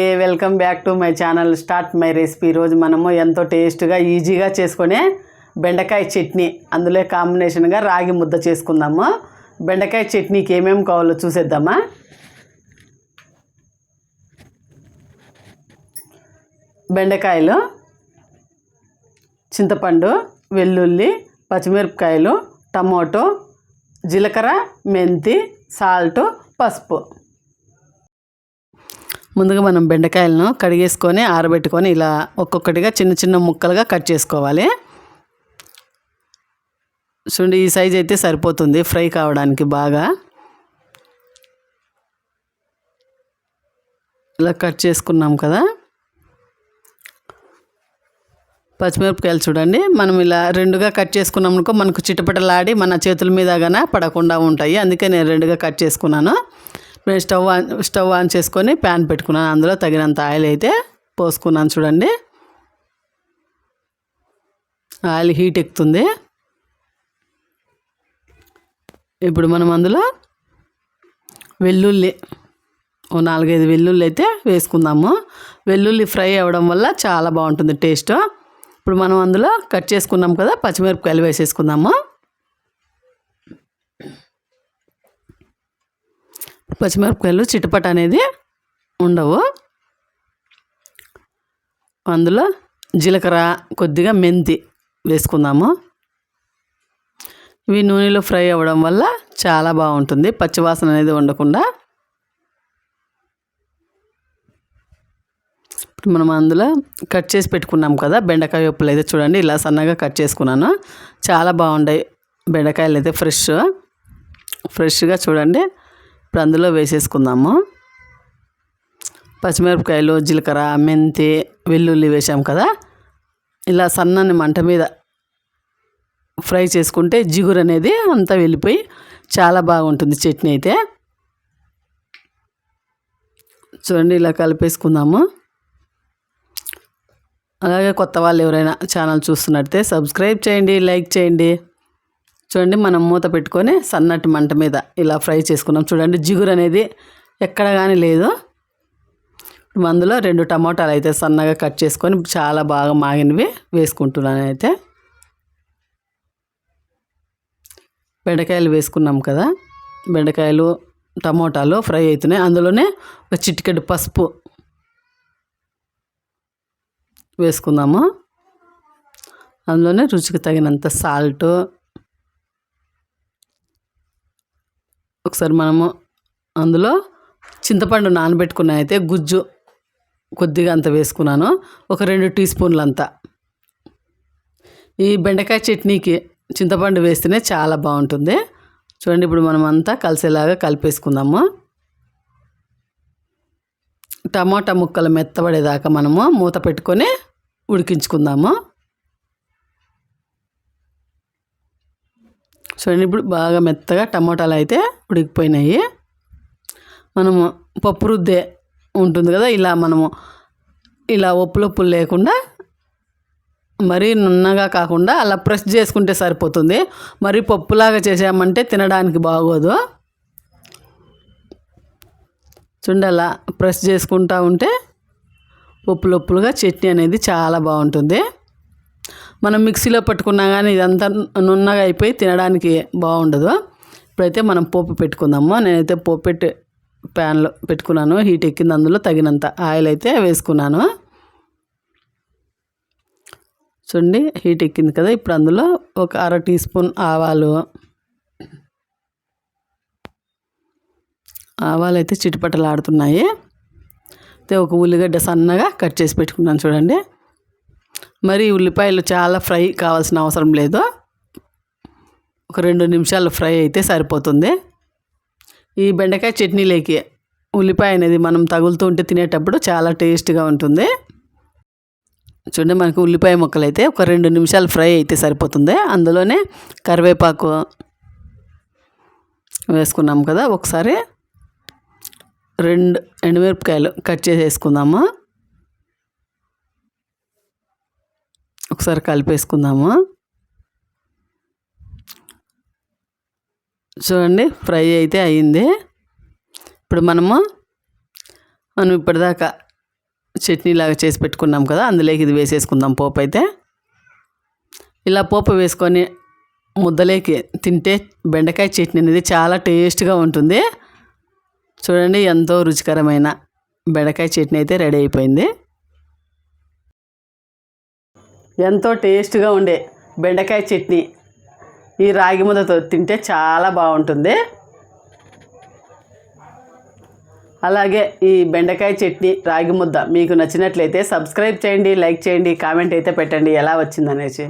Hey welcome back to my channel start my recipe. ఈరోజు మనము ఎంతో టేస్ట్గా ఈజీగా చేసుకునే బెండకాయ చట్నీ. అందులో కాంబినేషన్గా రాగి ముద్ద చేసుకుందాము. బెండకాయ చట్నీకి ఏమేమి కావాలో చూసేద్దామా? బెండకాయలు చింతపండు వెల్లుల్లి పచ్చిమిరపకాయలు టమోటో జీలకర్ర మెంతి సాల్ట్ పసుపు. ముందుగా మనం బెండకాయలను కడిగేసుకొని ఆరబెట్టుకొని ఇలా ఒక్కొక్కటిగా చిన్న చిన్న ముక్కలుగా కట్ చేసుకోవాలి. చూడండి ఈ సైజ్ అయితే సరిపోతుంది ఫ్రై కావడానికి బాగా. ఇలా కట్ చేసుకున్నాం కదా. పచ్చిమిరపకాయలు చూడండి మనం ఇలా రెండుగా కట్ చేసుకున్నాం అనుకో మనకు చిటపటలాడి మన చేతుల మీద గన పడకుండా ఉంటాయి. అందుకే నేను రెండుగా కట్ చేసుకున్నాను. నేను స్టవ్ ఆన్ స్టవ్ ఆన్ చేసుకొని ప్యాన్ పెట్టుకున్నాను. అందులో తగినంత ఆయిల్ అయితే పోసుకున్నాను చూడండి. ఆయిల్ హీట్ ఎక్కుతుంది. ఇప్పుడు మనం అందులో వెల్లుల్లి ఓ నాలుగైదు వెల్లుల్లి అయితే వేసుకుందాము. వెల్లుల్లి ఫ్రై అవ్వడం వల్ల చాలా బాగుంటుంది టేస్ట్. ఇప్పుడు మనం అందులో కట్ చేసుకున్నాం కదా పచ్చిమిరపకాయలు వేసేసుకుందాము. పచ్చిమిరపకాయలు చిటపట అనేది ఉండవు. అందులో జీలకర్ర కొద్దిగా మెంతి వేసుకుందాము. ఇవి నూనెలో ఫ్రై అవ్వడం వల్ల చాలా బాగుంటుంది. పచ్చివాసన అనేది ఉండకుండా. ఇప్పుడు మనం అందులో కట్ చేసి పెట్టుకున్నాం కదా బెండకాయ ఉప్పులు అయితే చూడండి ఇలా సన్నగా కట్ చేసుకున్నాను. చాలా బాగుంటాయి బెండకాయలు అయితే ఫ్రెష్. ఫ్రెష్గా చూడండి. ఇప్పుడు అందులో వేసేసుకుందాము. పచ్చిమిరపకాయలు జీలకర్ర మెంతి వెల్లుల్లి వేసాం కదా. ఇలా సన్నని మంట మీద ఫ్రై చేసుకుంటే జిగురు అనేది అంతా వెళ్ళిపోయి చాలా బాగుంటుంది చట్నీ అయితే. చూడండి ఇలా కలిపేసుకుందాము. అలాగే కొత్త వాళ్ళు ఎవరైనా ఛానల్ చూస్తున్నట్టే సబ్స్క్రైబ్ చేయండి లైక్ చేయండి. చూడండి మనం మూత పెట్టుకొని సన్నటి మంట మీద ఇలా ఫ్రై చేసుకున్నాం. చూడండి జిగురు అనేది ఎక్కడ కానీ లేదు. అందులో రెండు టమాటాలు అయితే సన్నగా కట్ చేసుకొని చాలా బాగా మాగినవి వేసుకుంటున్నాను అయితే. బెండకాయలు వేసుకున్నాం కదా బెండకాయలు టమోటాలు ఫ్రై అవుతున్నాయి అందులోనే ఒక చిటికెడు పసుపు వేసుకుందాము. అందులోనే రుచికి తగినంత సాల్టు ఒకసారి మనము అందులో చింతపండు నానబెట్టుకున్న అయితే గుజ్జు కొద్దిగా అంత వేసుకున్నాను. ఒక రెండు టీ స్పూన్లు అంతా ఈ బెండకాయ చట్నీకి చింతపండు వేస్తేనే చాలా బాగుంటుంది. చూడండి ఇప్పుడు మనం అంతా కలిసేలాగా కలిపేసుకుందాము. టమాటా ముక్కలు మెత్తబడేదాకా మనము మూత పెట్టుకొని ఉడికించుకుందాము. చూడండి ఇప్పుడు బాగా మెత్తగా టమాటాలు అయితే ఉడికిపోయినాయి. మనము పప్పు రుద్దే ఉంటుంది కదా ఇలా మనము ఇలా ఒప్పులొప్పులు లేకుండా మరీ నున్నగా కాకుండా అలా ప్రెస్ చేసుకుంటే సరిపోతుంది. మరీ పప్పులాగా చేసామంటే తినడానికి బాగోదు. చూడండి అలా ప్రెస్ చేసుకుంటా ఉంటే ఉప్పులొప్పులుగా చట్నీ అనేది చాలా బాగుంటుంది. మనం మిక్సీలో పట్టుకున్నా కానీ ఇదంతా నున్నగా అయిపోయి తినడానికి బాగుండదు ఇప్పుడైతే మనం పోపు పెట్టుకుందాము. నేనైతే పోపు పెట్టి ప్యాన్లో పెట్టుకున్నాను. హీట్ ఎక్కింది అందులో తగినంత ఆయిల్ అయితే వేసుకున్నాను. చూడండి హీట్ ఎక్కింది కదా. ఇప్పుడు అందులో ఒక అర టీ స్పూన్ ఆవాలు. ఆవాలు అయితే చిటిపట్టలు ఆడుతున్నాయి అయితే ఒక ఉల్లిగడ్డ సన్నగా కట్ చేసి పెట్టుకున్నాను చూడండి. మరి ఉల్లిపాయలు చాలా ఫ్రై కావాల్సిన అవసరం లేదు. ఒక రెండు నిమిషాలు ఫ్రై అయితే సరిపోతుంది. ఈ బెండకాయ చట్నీలోకి ఉల్లిపాయ అనేది మనం తగులుతూ ఉంటే తినేటప్పుడు చాలా టేస్ట్గా ఉంటుంది. చూడండి మనకు ఉల్లిపాయ ముక్కలు అయితే ఒక రెండు నిమిషాలు ఫ్రై అయితే సరిపోతుంది. అందులోనే కరివేపాకు వేసుకున్నాం కదా ఒకసారి రెండు ఎండుమిరపకాయలు కట్ చేసి వేసుకుందాము ఒకసారి కలిపేసుకుందాము? చూడండి ఫ్రై అయితే అయింది. ఇప్పుడు మనము మనం ఇప్పటిదాకా చట్నీ లాగా చేసి పెట్టుకున్నాం కదా అందులోకి ఇది వేసేసుకుందాం పోపు అయితే. ఇలా పోపు వేసుకొని ముద్దలేకి తింటే బెండకాయ చట్నీ అనేది చాలా టేస్ట్గా ఉంటుంది. చూడండి ఎంతో రుచికరమైన బెండకాయ చట్నీ అయితే రెడీ అయిపోయింది. ఎంతో టేస్ట్గా ఉండే బెండకాయ చట్నీ. ఈ రాగి ముద్దతో తింటే చాలా బాగుంటుంది. అలాగే ఈ బెండకాయ చట్నీ రాగి ముద్ద మీకు నచ్చినట్లయితే సబ్స్క్రైబ్ చేయండి లైక్ చేయండి కామెంట్ అయితే పెట్టండి ఎలా వచ్చిందనేసి.